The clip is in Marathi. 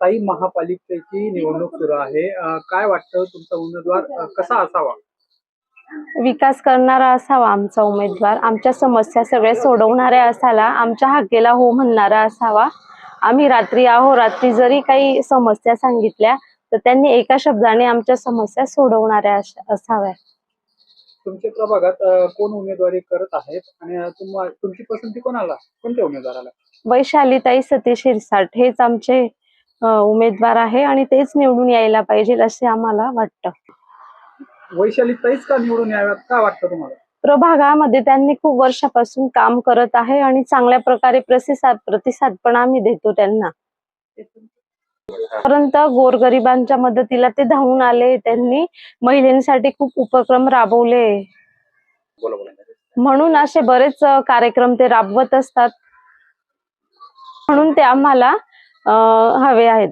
ताई महापालिकेची निवडणूक सुरू आहे. काय वाटतं तुमचा उमेदवार कसा असावा? विकास करणारा असावा आमचा उमेदवार. आमच्या समस्या सगळ्या सोडवणाऱ्या असावा आमच्या हाकेला हो म्हणणारा असावा. आम्ही रात्री आहो रात्री जरी काही समस्या सांगितल्या तर त्यांनी एका शब्दाने आमच्या समस्या सोडवणाऱ्या असाव्या. तुमच्या प्रभागात कोण उमेदवारी करत आहेत? आणि तुमची पसंती कोणाला? कोणत्या उमेदवाराला? वैशालीताई सतीश शिरसाट हेच आमचे उमेदवार आहे आणि तेच निवडून यायला पाहिजे असे आम्हाला वाटतं. वैशाली ताईच का निवडून याव्यात? का वाटतं तुम्हाला? प्रभागामध्ये त्यांनी खूप वर्षापासून काम करत आहे आणि चांगल्या प्रकारे प्रतिसाद प्रतिसाद पण आम्ही देतो त्यांना. परंतु गोरगरिबांच्या मदतीला ते धावून आले त्यांनी महिलांसाठी खूप उपक्रम राबवले. म्हणून असे बरेच कार्यक्रम ते राबवत असतात. म्हणून ते आम्हाला हवे आहेत.